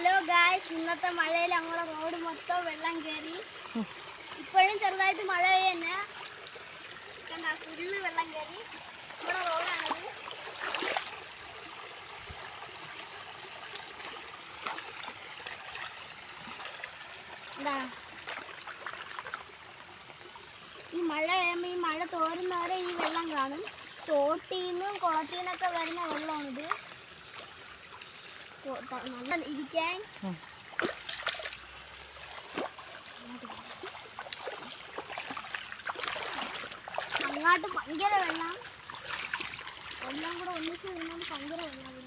Hello guys ഇന്നത്തെ മഴയിൽ ഞങ്ങളുടെ റോഡ് മൊത്തം വെള്ളം കയറി ഇപ്പോഴും ചെറുതായിട്ട് മഴ തന്നെ കണ്ട ഫുള്ള് വെള്ളം കയറി നമ്മുടെ റോഡാണത് എന്താ ഈ മഴ കഴിയുമ്പോൾ ഈ മഴ തോരുന്നവരെ ഈ വെള്ളം കാണും. തോട്ടിൽ നിന്നും കുളത്തിൽ നിന്നൊക്കെ വരുന്ന ത- നല്ല ഇരിക്കാൻ. അങ്ങാട്ട് ഭയങ്കര വെള്ളം എല്ലാം കൂടെ ഒന്നിച്ച് നിന്നത് ഭയങ്കര വെള്ളം.